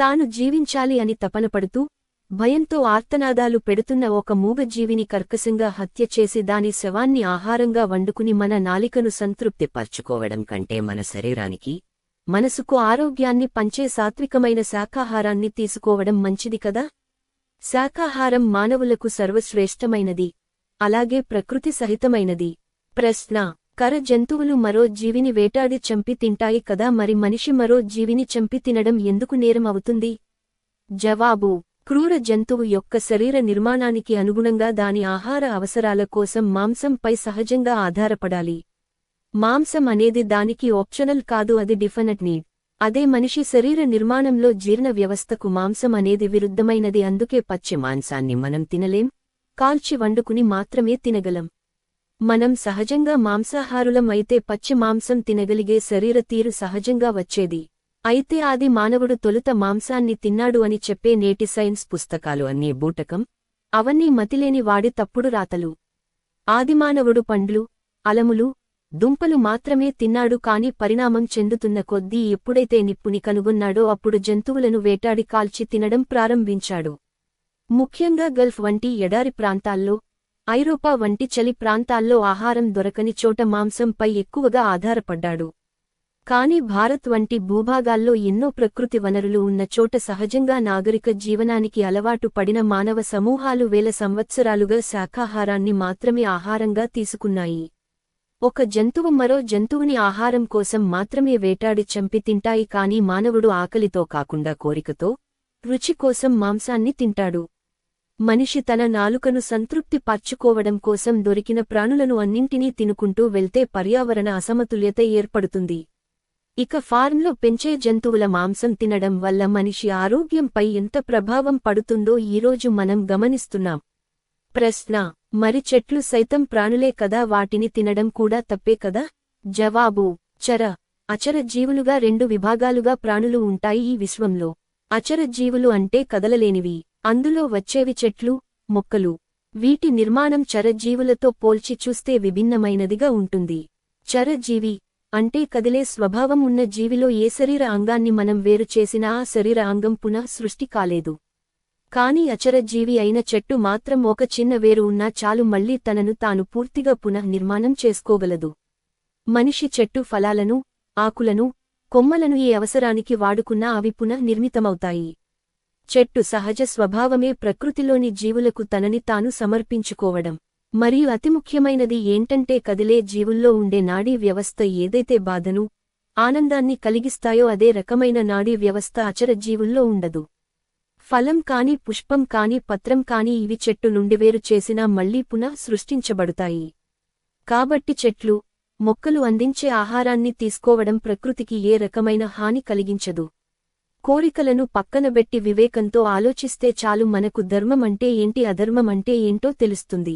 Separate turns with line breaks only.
తాను జీవించాలి అని తపనపడుతూ భయంతో ఆర్తనాదాలు పెడుతున్న ఒక మూగజీవిని కర్కశంగా హత్య చేసి దాని శవాన్ని ఆహారంగా వండుకుని మన నాలికను సంతృప్తిపర్చుకోవడం కంటే మన శరీరానికి మనసుకు ఆరోగ్యాన్ని పంచే సాత్వికమైన శాకాహారాన్ని తీసుకోవడం మంచిది కదా? శాకాహారం మానవులకు సర్వశ్రేష్టమైనది అలాగే ప్రకృతి సహితమైనది. ప్రశ్న కర జంతువులు మరో జీవిని వేటాడి చంపి తింటాయి కదా మరి మనిషి మరో జీవిని చంపి తినడం ఎందుకు నేరం అవుతుంది? జవాబు క్రూర జంతువు యొక్క శరీర నిర్మాణానికి అనుగుణంగా దాని ఆహార అవసరాల కోసం మాంసంపై సహజంగా ఆధారపడాలి. మాంసం అనేది దానికి ఆప్షనల్ కాదు అది డిఫనట్ నీడ్ అదే మనిషి శరీర నిర్మాణంలో జీర్ణ వ్యవస్థకు మాంసం అనేది విరుద్ధమైనది అందుకే పచ్చి మాంసాన్ని మనం తినలేం. కాల్చి వండుకుని మాత్రమే తినగలం. మనం సహజంగా మాంసాహారులం అయితే పచ్చి మాంసం తినగలిగే శరీర తీరు సహజంగా వచ్చేది. అయితే ఆది మానవుడు తొలుత మాంసాన్ని తిన్నాడు అని చెప్పే నేటి సైన్స్ పుస్తకాలు అన్నీ బూటకం. అవన్నీ మతిలేని వాడి తప్పుడు రాతలు. ఆదిమానవుడు పండ్లు అలములు దుంపలు మాత్రమే తిన్నాడు కాని పరిణామం చెందుతున్న కొద్దీ ఎప్పుడైతే నిప్పుని కనుగొన్నాడో అప్పుడు జంతువులను వేటాడి కాల్చి తినడం ప్రారంభించాడు. ముఖ్యంగా గల్ఫ్ వంటి ఎడారి ప్రాంతాల్లో ఐరోపా వంటి చలి ప్రాంతాల్లో ఆహారం దొరకని చోట మాంసంపై ఎక్కువగా ఆధారపడ్డాడు. కాని భారత్ వంటి భూభాగాల్లో ఎన్నో ప్రకృతి వనరులు ఉన్న చోట సహజంగా నాగరిక జీవనానికి అలవాటు పడిన మానవ సమూహాలు వేల సంవత్సరాలుగా శాకాహారాన్ని మాత్రమే ఆహారంగా తీసుకున్నాయి. ఒక జంతువు మరో జంతువుని ఆహారం కోసం మాత్రమే వేటాడి చంపి తింటాయి కాని మానవుడు ఆకలితో కాకుండా కోరికతో రుచి కోసం మాంసాన్ని తింటాడు. మనిషి తన నాలుకను సంతృప్తి పర్చుకోవడం కోసం దొరికిన ప్రాణులను అన్నింటినీ తినుకుంటూ వెళ్తే పర్యావరణ అసమతుల్యత ఏర్పడుతుంది. ఇక ఫార్మ్లో పెంచే జంతువుల మాంసం తినడం వల్ల మనిషి ఆరోగ్యంపై ఎంత ప్రభావం పడుతుందో ఈరోజు మనం గమనిస్తున్నాం. ప్రశ్న మరి చెట్లు సైతం ప్రాణులే కదా? వాటిని తినడం కూడా తప్పే కదా? జవాబు చర అచర జీవులుగా రెండు విభాగాలుగా ప్రాణులు ఉంటాయి ఈ విశ్వంలో. అచర జీవులు అంటే కదలలేనివి. అందులో వచ్చేవి చెట్లు మొక్కలు. వీటి నిర్మాణం చరజీవులతో పోల్చి చూస్తే విభిన్నమైనదిగా ఉంటుంది. చరజీవి అంటే కదిలే స్వభావం ఉన్న జీవిలో ఏ శరీర అంగాన్ని మనం వేరు చేసినా ఆ శరీర అంగం పునః సృష్టి కాలేదు. కాని అచరజీవి అయిన చెట్టు మాత్రం ఒక చిన్న వేరు ఉన్నా చాలు మళ్ళీ తనను తాను పూర్తిగా పునః నిర్మాణం చేసుకోగలదు. మనిషి చెట్టు ఫలాలను ఆకులను కొమ్మలను ఏ అవసరానికి వాడుకున్నా అవి పునః నిర్మితమవుతాయి. చెట్టు సహజ స్వభావమే ప్రకృతిలోని జీవులకు తనని తాను సమర్పించుకోవడం. మరియు అతి ముఖ్యమైనది ఏంటంటే కదిలే జీవుల్లో ఉండే నాడీ వ్యవస్థ ఏదైతే బాధను ఆనందాన్ని కలిగిస్తాయో అదే రకమైన నాడీ వ్యవస్థ అచర జీవుల్లో ఉండదు. ఫలం కాని పుష్పం కాని పత్రం కాని ఇవి చెట్టు నుండి వేరు చేసినా మళ్ళీ పునః సృష్టించబడుతాయి. కాబట్టి చెట్లు మొక్కలు అందించే ఆహారాన్ని తీసుకోవడం ప్రకృతికి ఏ రకమైన హాని కలిగించదు. కోరికలను పక్కనబెట్టి వివేకంతో ఆలోచిస్తే చాలు మనకు ధర్మమంటే ఏంటి అధర్మమంటే ఏంటో తెలుస్తుంది.